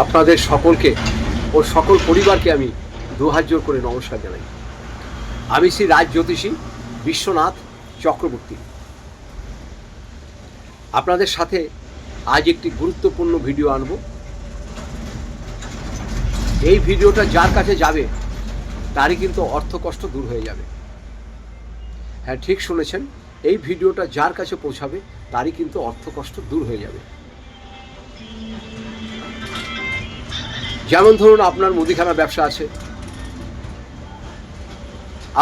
আপনাদের সকলকে ও সকল পরিবারকে আমি দু হাত জোর করে নমস্কার জানাই। আমি শ্রী রাজ জ্যোতিষী বিশ্বনাথ চক্রবর্তী। আপনাদের সাথে আজ একটি গুরুত্বপূর্ণ ভিডিও আনব। এই ভিডিওটা যার কাছে যাবে, তারই কিন্তু অর্থ কষ্ট দূর হয়ে যাবে। হ্যাঁ ঠিক শুনেছেন, এই ভিডিওটা যার কাছে পৌঁছাবে, তারই কিন্তু অর্থ কষ্ট দূর হয়ে যাবে। যেমন ধরুন আপনার মুদিখানা ব্যবসা আছে।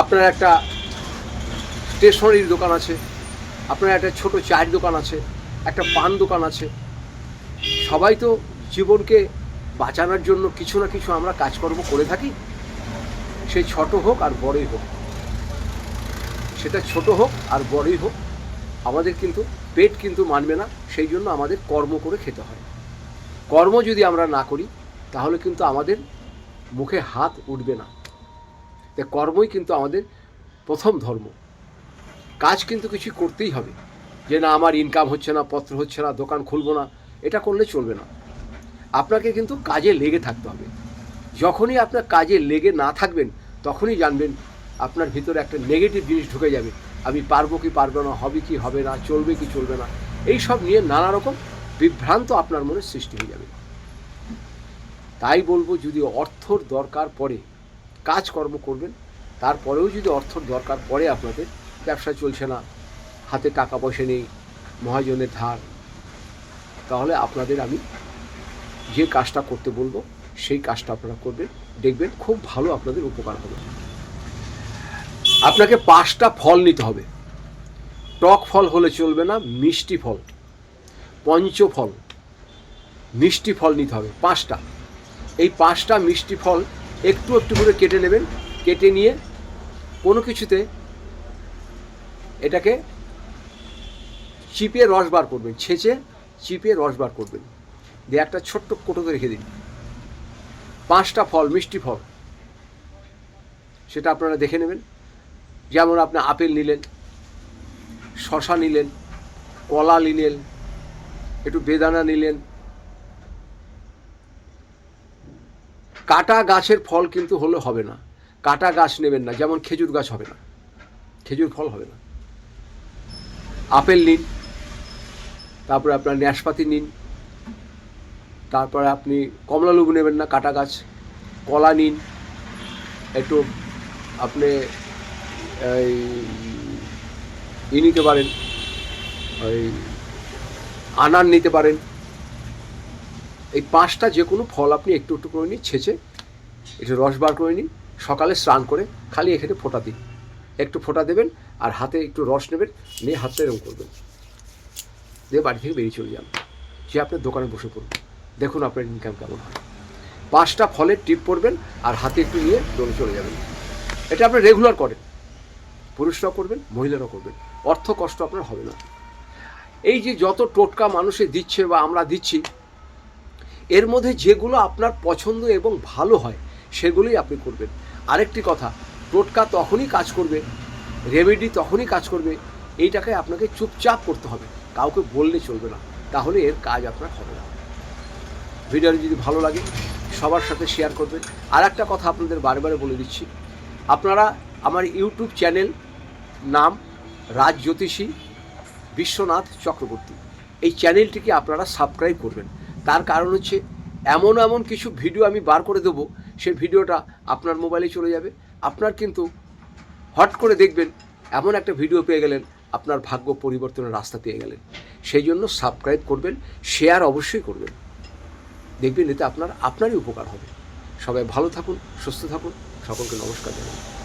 আপনার একটা স্টেশনারির দোকান আছে, আপনার একটা ছোট চায়ের দোকান আছে, একটা পান দোকান আছে। সবাই তো জীবনকে বাঁচানোর জন্য কিছু না কিছু আমরা কাজকর্ম করে থাকি। সে ছোট হোক আর বড়ই হোক। সেটা ছোট হোক আর বড়ই হোক, আমাদের কিন্তু পেট কিন্তু মানবে না, সেই জন্য আমাদের কর্ম করে খেতে হয়। কর্ম যদি আমরা না করি তাহলে কিন্তু আমাদের মুখে হাত উঠবে না। তাই কর্মই কিন্তু আমাদের প্রথম ধর্ম। কাজ কিন্তু কিছু করতেই হবে। যে না, আমার ইনকাম হচ্ছে না, পত্র হচ্ছে না, দোকান খুলবো না, এটা করলে চলবে না। আপনাকে কিন্তু কাজে লেগে থাকতে হবে। যখনই আপনার কাজে লেগে না থাকবেন, তখনই জানবেন আপনার ভিতরে একটা নেগেটিভ জিনিস ঢুকে যাবে। আমি পারব কি পারব না, হবে কি, হবে না, চলবে কি চলবে না এই সব নিয়ে নানা রকম বিভ্রান্ত আপনার মনে সৃষ্টি হয়ে যাবে। তাই বলব যদি অর্থর দরকার পড়ে কাজকর্ম করবেন, তারপরেও যদি অর্থর দরকার পড়ে আপনাদের, ব্যবসা চলছে না, হাতে টাকা পয়সা নেই, মহাজনের ধার, তাহলে আপনাদের আমি যে কাজটা করতে বলব, সেই কাজটা আপনারা করবেন, দেখবেন খুব ভালো আপনাদের উপকার হবে। আপনাকে পাঁচটা ফল নিতে হবে। টক ফল হলে চলবে না, মিষ্টি ফল, পঞ্চফল, মিষ্টি ফল নিতে হবে, পাঁচটা। এই পাঁচটা মিষ্টি ফল একটু একটু করে কেটে নেবেন, কেটে নিয়ে কোনো কিছুতে এটাকে চিপে রস বার করবেন, ছেঁচে চিপে রস বার করবেন। দিয়ে একটা ছোট্ট কোটোতে রেখে দিন। পাঁচটা ফল, মিষ্টি ফল, সেটা আপনারা দেখে নেবেন। যেমন আপনি আপেল নিলেন শশা নিলেন, কলা নিলেন, একটু বেদানা নিলেন কাটা গাছের ফল কিন্তু হলে হবে না। কাটা গাছ নেবেন না, যেমন খেজুর গাছ হবে না। খেজুর ফল হবে না। আপেল নিন, তারপরে আপনার ন্যাসপাতি নিন, তারপরে আপনি কমলা লেবু নেবেন না, কাটা গাছ, কলা নিন, একটু আপনি এই ই নিতে পারেন, ওই আনার নিতে পারেন। এই পাঁচটা যে কোনো ফল আপনি একটু একটু করে নিন, ছেঁচে, একটু রস বার করে নিন, সকালে স্নান করে খালি এখানে ফোঁটা দিন। একটু ফোঁটা দেবেন আর হাতে একটু রস নেবেন, নিয়ে হাতটা এরকম করবেন। দিয়ে বাড়ি থেকে বেরিয়ে চলে যান। যে আপনার দোকানে বসে পড়ুন। দেখুন আপনার ইনকাম কেমন হয়। পাঁচটা ফলের টিপ পড়বেন আর হাতে একটু নিয়ে দৌড়ে চলে যাবেন। এটা আপনি রেগুলার করেন। পুরুষরাও করবেন, মহিলারাও করবেন। অর্থ কষ্ট আপনার হবে না। এই যে যত টোটকা মানুষে দিচ্ছে বা আমরা দিচ্ছি এর মধ্যে যেগুলো আপনার পছন্দ এবং ভালো হয়, সেগুলোই আপনি করবেন। আরেকটি কথা, টোটকা তখনই কাজ করবে, রেমেডি তখনই কাজ করবে, এইটাকে আপনাকে চুপচাপ করতে হবে, কাউকে বললে চলবে না, তাহলে এর কাজ আপনার হবে না। ভিডিওটি যদি ভালো লাগে, সবার সাথে শেয়ার করবেন। আর একটা কথা আপনাদের বারবারে বলে দিচ্ছি, আপনারা আমার ইউটিউব চ্যানেল নাম রাজ জ্যোতিষী বিশ্বনাথ চক্রবর্তী, এই চ্যানেলটিকে আপনারা সাবস্ক্রাইব করবেন। তার কারণ হচ্ছে এমন এমন কিছু ভিডিও আমি বার করে দেবো, সেই ভিডিওটা আপনার মোবাইলে চলে যাবে। আপনার কিন্তু হট করে দেখবেন, এমন একটা ভিডিও পেয়ে গেলেন, আপনার ভাগ্য পরিবর্তনের রাস্তা পেয়ে গেলেন। সেই জন্য সাবস্ক্রাইব করবেন শেয়ার অবশ্যই করবেন। দেখবেন এতে আপনার, আপনারই উপকার হবে। সবাই ভালো থাকুন, সুস্থ থাকুন, সকলকে নমস্কার জানাই।